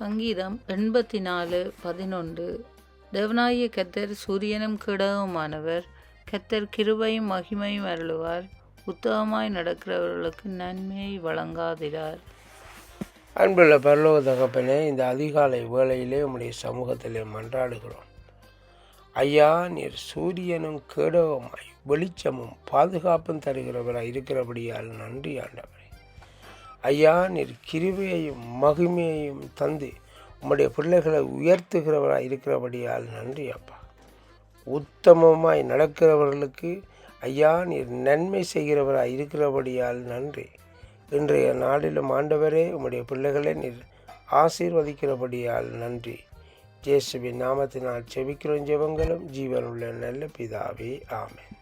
சங்கீதம் எண்பத்தி நாலு பதினொன்று. தேவனாய கத்தர் சூரியனும் கிடவுமானவர் கத்தர் கிருபையும் மகிமையும் அருளுவார். உத்தமமாய் நடக்கிறவர்களுக்கு நன்மையை வழங்காதிரார். அன்புள்ள பரலோக தகப்பனே இந்த அதிகாலை வேளையிலே உம்முடைய சமூகத்திலே மன்றாடுகிறோம். ஐயா நீர் சூரியனும் கேடகமாய் வெளிச்சமும் பாதுகாப்பும் தருகிறவராய் இருக்கிறபடியால் நன்றி ஆண்டவரே. ஐயா நீர் கிருபையையும் மகிமையையும் தந்து உம்முடைய பிள்ளைகளை உயர்த்துகிறவராக இருக்கிறபடியால் நன்றி அப்பா. உத்தமமாய் நடக்கிறவர்களுக்கு ஐயா நீர் நன்மை செய்கிறவராக இருக்கிறபடியால் நன்றி. இன்றைய நாளிலும் ஆண்டவரே உம்முடைய பிள்ளைகளை நீர் ஆசீர்வதிக்கிறபடியால் நன்றி. ஜேசுவின் நாமத்தினால் செபிக்கிறோம் ஜெபங்களும் ஜீவனுள்ள நல்ல பிதாவே ஆமேன்.